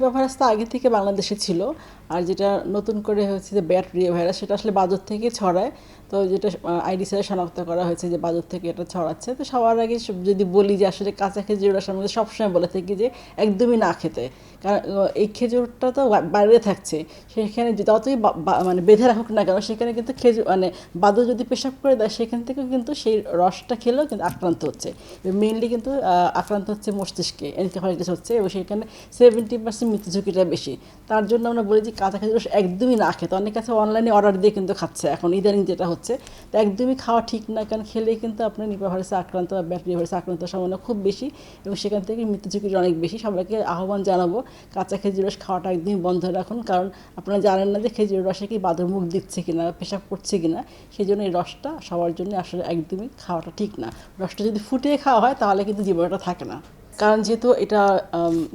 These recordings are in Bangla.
নিপা ভাইরাস তো আগে থেকে বাংলাদেশে ছিল, আর যেটা নতুন করে হচ্ছে যে ব্যাট রিও ভাইরাস সেটা আসলে বাদর থেকে ছড়ায়। তো যেটা আইডিসিআর শনাক্ত করা হয়েছে যে বাদর থেকে এটা ছড়াচ্ছে। তো সবার আগে যদি বলি যে আসলে কাঁচা খেজুর রসের মধ্যে সবসময় বলে থাকি যে একদমই না খেতে। কারণ এই খেজুরটা তো বাইরে থাকছে। সেখানে যতই মানে বেঁধে রাখুক না কেন, সেখানে কিন্তু খেজুর মানে বাদর যদি পেশাব করে দেয়, সেখান থেকেও কিন্তু সেই রসটা খেলেও কিন্তু আক্রান্ত হচ্ছে। মেনলি কিন্তু আক্রান্ত হচ্ছে মস্তিষ্কে এনকেফালাইটিস হচ্ছে এবং সেখানে সেভেন্টি পার্সেন্ট মৃত্যু ঝুঁকিটা বেশি। তার জন্য আমরা বলি যে কাঁচা খেজুর রস একদমই না খেতে। অনেক কাছে অনলাইনে অর্ডার দিয়ে কিন্তু খাচ্ছে এখন, ইদানিং যেটা হচ্ছে। তো একদমই খাওয়া ঠিক না, কারণ খেলেই কিন্তু আপনার নিপা ভাইরাসে আক্রান্ত বা ব্যাটারি ভাইরাসে আক্রান্ত সম্ভাবনা খুব বেশি এবং সেখান থেকে মৃত্যু ঝুঁকিটা অনেক বেশি। সবাইকে আহ্বান জানাব, কাঁচা খেজুর রস খাওয়াটা একদমই বন্ধ রাখুন, কারণ আপনারা জানেন না যে খেজুর রসে কি বাদর মুখ দিচ্ছে কিনা, পেশাব করছে কিনা। সেই জন্য এই রসটা সবার জন্য আসলে একদমই খাওয়াটা ঠিক না। রসটা যদি ফুটিয়ে খাওয়া হয়, তাহলে কিন্তু জীবনটা থাকে না। কারণ যেহেতু এটা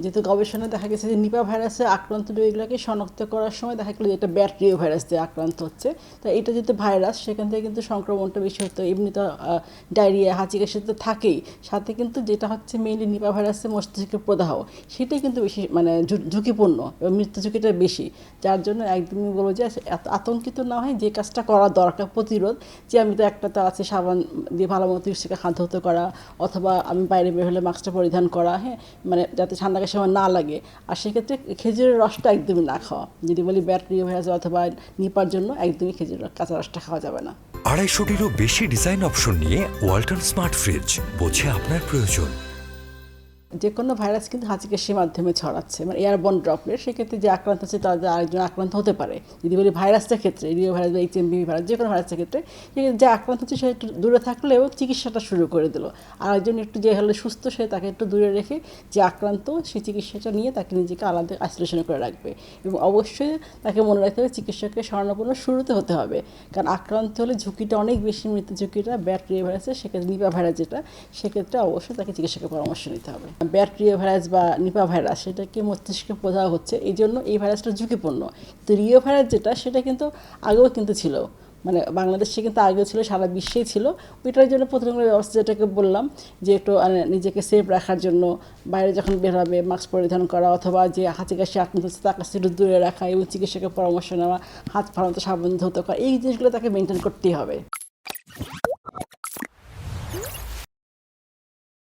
যেহেতু গবেষণায় দেখা গেছে যে নিপা ভাইরাসে আক্রান্ত রোগীগুলোকে শনাক্ত করার সময় দেখা গেলো যে এটা ব্যাটরিও ভাইরাস দিয়ে আক্রান্ত হচ্ছে। তো এটা যেহেতু ভাইরাস, সেখান থেকে কিন্তু সংক্রমণটা বেশি হতো। এমনি তো ডায়রিয়া, হাঁচি, কাশি তো থাকেই। সাথে কিন্তু যেটা হচ্ছে মেইনলি নিপা ভাইরাসে মস্তিষ্কের প্রদাহ, সেটাই কিন্তু বেশি মানে ঝুঁকিপূর্ণ এবং মৃত্যু ঝুঁকিটা বেশি। যার জন্য একদমই বলব যে আতঙ্কিত না হয় যে কাজটা করা দরকার প্রতিরোধ, যে আমি তো একটা তো আছে সাবান দিয়ে ভালো মতো হাত ধুতে করা, অথবা আমি বাইরে বের হলে মাস্কটা পরিধান করা হ্যাঁ মানে যাতে ঠান্ডা ঠান্ডাকে সময় না লাগে। আর সেক্ষেত্রে খেজুরের রসটা একদমই না খাওয়া। যদি বলি ব্যাটারি হয়ে ভাইরাস অথবা নিপার জন্য একদমই খেজুর কাঁচা রসটা খাওয়া যাবে না। আড়াইশোটিরও বেশি ডিজাইন অপশন নিয়ে ওয়ালটন স্মার্ট ফ্রিজ বোঝে আপনার প্রয়োজন। যে কোনো ভাইরাস কিন্তু হাঁচি কাশির মাধ্যমে ছড়াচ্ছে মানে এয়ারবন ড্রপলেট সেক্ষেত্রে যে আক্রান্ত হচ্ছে তাদের আরেকজন আক্রান্ত হতে পারে। যদি বলি ভাইরাসটার ক্ষেত্রে, রিও ভাইরাস বা এইচ এমবি ভাইরাস যে কোনো ভাইরাসের ক্ষেত্রে যে আক্রান্ত হচ্ছে সে একটু দূরে থাকলেও চিকিৎসাটা শুরু করে দিল। আর একজন একটু যে হলে সুস্থ, সে তাকে একটু দূরে রেখে যে আক্রান্ত সেই চিকিৎসাটা নিয়ে তাকে নিজেকে আলাদা আইসোলেশনে করে রাখবে। এবং অবশ্যই তাকে মনে রাখতে হবে চিকিৎসকের শরণাপন্ন শুরুতে হতে হবে। কারণ আক্রান্ত হলে ঝুঁকিটা অনেক বেশি মৃত্যু ঝুঁকিটা ব্যাটরিয়া ভাইরাসের সেক্ষেত্রে নিপা ভাইরাস যেটা, সেক্ষেত্রে অবশ্যই তাকে চিকিৎসকের পরামর্শ নিতে হবে। ব্যাটরিয়া ভাইরাস বা নিপা ভাইরাস সেটাকে মস্তিষ্কে প্রদাহ হচ্ছে, এই জন্য এই ভাইরাসটা ঝুঁকিপূর্ণ। কিন্তু রিও ভাইরাস যেটা, সেটা কিন্তু আগেও কিন্তু ছিল। মানে বাংলাদেশে কিন্তু আগেও ছিল, সারা বিশ্বেই ছিল। ওইটার জন্য প্রতিরোধ ব্যবস্থা যেটাকে বললাম, যে একটু নিজেকে সেফ রাখার জন্য, বাইরে যখন বেরোবে মাস্ক পরিধান করা, অথবা যে হাঁচি কাশি আক্রান্ত হচ্ছে, তার কাছে একটু দূরে রাখা, এবং চিকিৎসকের পরামর্শ নেওয়া, হাত ফালাতে সাবধান ধরতে করা এই জিনিসগুলো তাকে মেনটেন করতেই হবে।